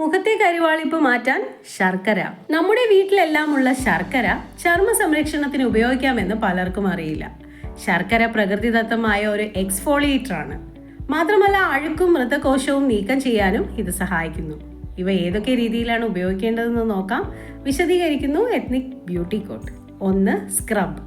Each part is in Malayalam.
മുഖത്തെ കരുവാളിപ്പ് മാറ്റാൻ ശർക്കര. നമ്മുടെ വീട്ടിലെല്ലാം ഉള്ള ശർക്കര ചർമ്മ സംരക്ഷണത്തിന് ഉപയോഗിക്കാമെന്ന് പലർക്കും അറിയില്ല. ശർക്കര പ്രകൃതിദത്തമായ ഒരു എക്സ്ഫോളിയേറ്റർ ആണ്. മാത്രമല്ല അഴുക്കും മൃതകോശവും നീക്കം ചെയ്യാനും ഇത് സഹായിക്കുന്നു. ഇവ ഏതൊക്കെ രീതിയിലാണ് ഉപയോഗിക്കേണ്ടതെന്ന് നോക്കാം. വിശദീകരിക്കുന്നു എത്നിക് ബ്യൂട്ടി കോട്ട് ഒന്ന് സ്ക്രബ്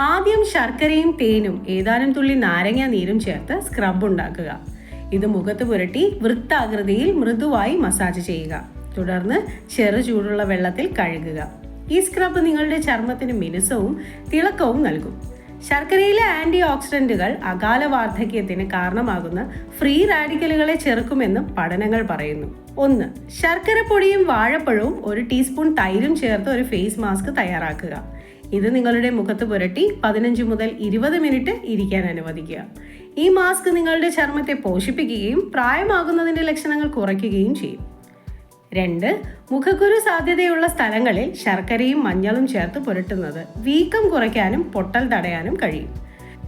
ആദ്യം ശർക്കരയും തേനും ഏതാനും തുള്ളി നാരങ്ങ നീരും ചേർത്ത് സ്ക്രബ് ഉണ്ടാക്കുക. ഇത് മുഖത്ത് പുരട്ടി വൃത്താകൃതിയിൽ മൃദുവായി മസാജ് ചെയ്യുക. തുടർന്ന് ചെറു ചൂടുള്ള വെള്ളത്തിൽ കഴുകുക. ഈ സ്ക്രബ് നിങ്ങളുടെ ചർമ്മത്തിന് മിനുസവും തിളക്കവും നൽകും. ശർക്കരയിലെ ആന്റി ഓക്സിഡന്റുകൾ അകാല വാർദ്ധക്യത്തിന് കാരണമാകുന്ന ഫ്രീ റാഡിക്കലുകളെ ചെറുക്കുമെന്ന് പഠനങ്ങൾ പറയുന്നു. ഒന്ന് ശർക്കര പൊടിയും വാഴപ്പഴവും ഒരു ടീസ്പൂൺ തൈരും ചേർത്ത് ഒരു ഫേസ് മാസ്ക് തയ്യാറാക്കുക. ഇത് നിങ്ങളുടെ മുഖത്ത് പുരട്ടി പതിനഞ്ച് മുതൽ ഇരുപത് മിനിറ്റ് ഇരിക്കാൻ അനുവദിക്കുക. ഈ മാസ്ക് നിങ്ങളുടെ ചർമ്മത്തെ പോഷിപ്പിക്കുകയും പ്രായമാകുന്നതിന്റെ ലക്ഷണങ്ങൾ കുറയ്ക്കുകയും ചെയ്യും. രണ്ട് മുഖക്കുരു സാധ്യതയുള്ള സ്ഥലങ്ങളിൽ ശർക്കരയും മഞ്ഞളും ചേർത്ത് പുരട്ടുന്നത് വീക്കം കുറയ്ക്കാനും പൊട്ടൽ തടയാനും കഴിയും.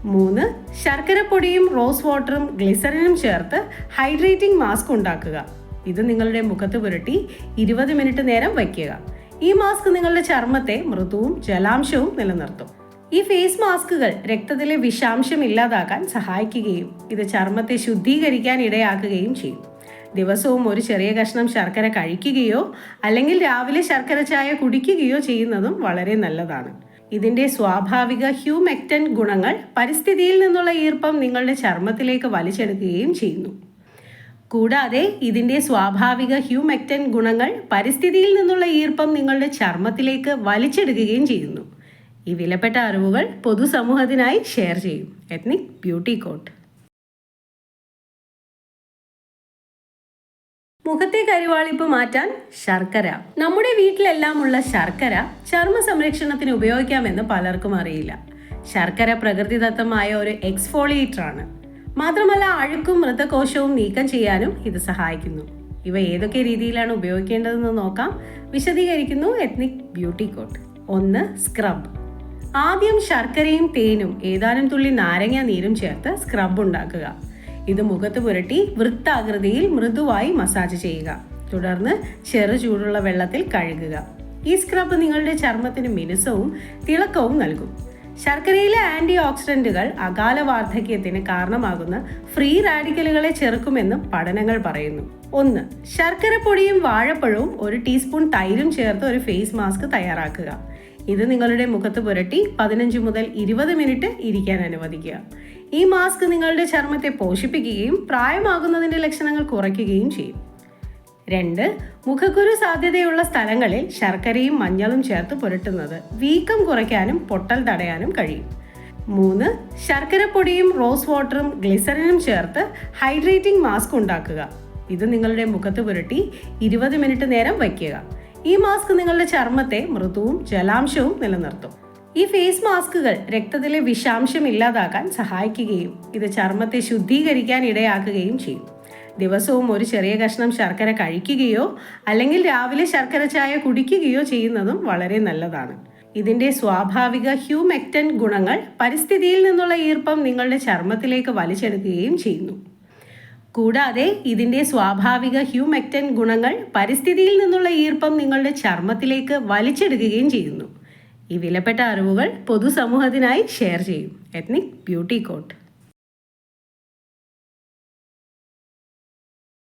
മൂന്ന് ശർക്കരപ്പൊടിയും റോസ് വാട്ടറും ഗ്ലിസറിനും ചേർത്ത് ഹൈഡ്രേറ്റിംഗ് മാസ്ക് ഉണ്ടാക്കുക. ഇത് നിങ്ങളുടെ മുഖത്ത് പുരട്ടി ഇരുപത് മിനിറ്റ് നേരം വയ്ക്കുക. ഈ മാസ്ക് നിങ്ങളുടെ ചർമ്മത്തെ മൃദുവും ജലാംശവും നിലനിർത്തും. ഈ ഫേസ് മാസ്കുകൾ രക്തത്തിലെ വിഷാംശം ഇല്ലാതാക്കാൻ സഹായിക്കുകയും ഇത് ചർമ്മത്തെ ശുദ്ധീകരിക്കാൻ ഇടയാക്കുകയും ചെയ്യും. ദിവസവും ഒരു ചെറിയ കഷ്ണം ശർക്കര കഴിക്കുകയോ അല്ലെങ്കിൽ രാവിലെ ശർക്കര ചായ കുടിക്കുകയോ ചെയ്യുന്നതും വളരെ നല്ലതാണ്. ഇതിന്റെ സ്വാഭാവിക ഹ്യൂമെക്റ്റൻ ഗുണങ്ങൾ പരിസ്ഥിതിയിൽ നിന്നുള്ള ഈർപ്പം നിങ്ങളുടെ ചർമ്മത്തിലേക്ക് വലിച്ചെടുക്കുകയും ചെയ്യുന്നു. കൂടാതെ ഇതിന്റെ സ്വാഭാവിക ഹ്യൂമെക്റ്റൻ ഗുണങ്ങൾ പരിസ്ഥിതിയിൽ നിന്നുള്ള ഈർപ്പം നിങ്ങളുടെ ചർമ്മത്തിലേക്ക് വലിച്ചെടുക്കുകയും ചെയ്യുന്നു. ഈ വിലപ്പെട്ട അറിവുകൾ പൊതുസമൂഹത്തിനായി ഷെയർ ചെയ്യും. എത്നിക് ബ്യൂട്ടി കോട്ട് മുഖത്തെ കരിവാളിപ്പ് മാറ്റാൻ ശർക്കര. നമ്മുടെ വീട്ടിലെല്ലാം ഉള്ള ശർക്കര ചർമ്മ സംരക്ഷണത്തിന് ഉപയോഗിക്കാമെന്ന് പലർക്കും അറിയില്ല. ശർക്കര പ്രകൃതിദത്തമായ ഒരു എക്സ്ഫോളിയേറ്റർ ആണ്. മാത്രമല്ല അഴുക്കും മൃതകോശവും നീക്കം ചെയ്യാനും ഇത് സഹായിക്കുന്നു. ഇവ ഏതൊക്കെ രീതിയിലാണ് ഉപയോഗിക്കേണ്ടതെന്ന് നോക്കാം. വിശദീകരിക്കുന്നു എത്നിക് ബ്യൂട്ടി കോട്ട് ഒന്ന് സ്ക്രബ് ആദ്യം ശർക്കരയും തേനും ഏതാനും തുള്ളി നാരങ്ങ നീരും ചേർത്ത് സ്ക്രബ് ഉണ്ടാക്കുക. ഇത് മുഖത്ത് പുരട്ടി വൃത്താകൃതിയിൽ മൃദുവായി മസാജ് ചെയ്യുക. തുടർന്ന് ചെറു ചൂടുള്ള വെള്ളത്തിൽ കഴുകുക. ഈ സ്ക്രബ് നിങ്ങളുടെ ചർമ്മത്തിന് മിനുസവും തിളക്കവും നൽകും. ശർക്കരയിലെ ആന്റി ഓക്സിഡന്റുകൾ അകാല വാർദ്ധക്യത്തിന് കാരണമാകുന്ന ഫ്രീ റാഡിക്കലുകളെ ചെറുക്കുമെന്ന് പഠനങ്ങൾ പറയുന്നു. ഒന്ന് ശർക്കര പൊടിയും വാഴപ്പഴവും ഒരു ടീസ്പൂൺ തൈരും ചേർത്ത് ഒരു ഫേസ് മാസ്ക് തയ്യാറാക്കുക. ഇത് നിങ്ങളുടെ മുഖത്ത് പുരട്ടി പതിനഞ്ച് മുതൽ ഇരുപത് മിനിറ്റ് ഇരിക്കാൻ അനുവദിക്കുക. ഈ മാസ്ക് നിങ്ങളുടെ ചർമ്മത്തെ പോഷിപ്പിക്കുകയും പ്രായമാകുന്നതിന്റെ ലക്ഷണങ്ങൾ കുറയ്ക്കുകയും ചെയ്യും. രണ്ട് മുഖക്കുരു സാധ്യതയുള്ള സ്ഥലങ്ങളിൽ ശർക്കരയും മഞ്ഞളും ചേർത്ത് പുരട്ടുന്നത് വീക്കം കുറയ്ക്കാനും പൊട്ടൽ തടയാനും കഴിയും. മൂന്ന് ശർക്കരപ്പൊടിയും റോസ് വാട്ടറും ഗ്ലിസറിനും ചേർത്ത് ഹൈഡ്രേറ്റിംഗ് മാസ്ക് ഉണ്ടാക്കുക. ഇത് നിങ്ങളുടെ മുഖത്ത് പുരട്ടി ഇരുപത് മിനിറ്റ് നേരം വയ്ക്കുക. ഈ മാസ്ക് നിങ്ങളുടെ ചർമ്മത്തെ മൃദുവും ജലാംശവും നിലനിർത്തും. ഈ ഫേസ് മാസ്കുകൾ രക്തത്തിലെ വിഷാംശം ഇല്ലാതാക്കാൻ സഹായിക്കുകയും ഇത് ചർമ്മത്തെ ശുദ്ധീകരിക്കാൻ ഇടയാക്കുകയും ചെയ്യും. ദിവസവും ഒരു ചെറിയ കഷ്ണം ശർക്കര കഴിക്കുകയോ അല്ലെങ്കിൽ രാവിലെ ശർക്കര ചായ കുടിക്കുകയോ ചെയ്യുന്നതും വളരെ നല്ലതാണ്. ഇതിന്റെ സ്വാഭാവിക ഹ്യൂമെക്റ്റൻ ഗുണങ്ങൾ പരിസ്ഥിതിയിൽ നിന്നുള്ള ഈർപ്പം നിങ്ങളുടെ ചർമ്മത്തിലേക്ക് വലിച്ചെടുക്കുകയും ചെയ്യുന്നു. കൂടാതെ ഇതിന്റെ സ്വാഭാവിക ഹ്യൂമെക്റ്റൻ ഗുണങ്ങൾ പരിസ്ഥിതിയിൽ നിന്നുള്ള ഈർപ്പം നിങ്ങളുടെ ചർമ്മത്തിലേക്ക് വലിച്ചെടുക്കുകയും ചെയ്യുന്നു. ഈ വിലപ്പെട്ട അറിവുകൾ പൊതുസമൂഹത്തിനായി ഷെയർ ചെയ്യും. Ethnic beauty coat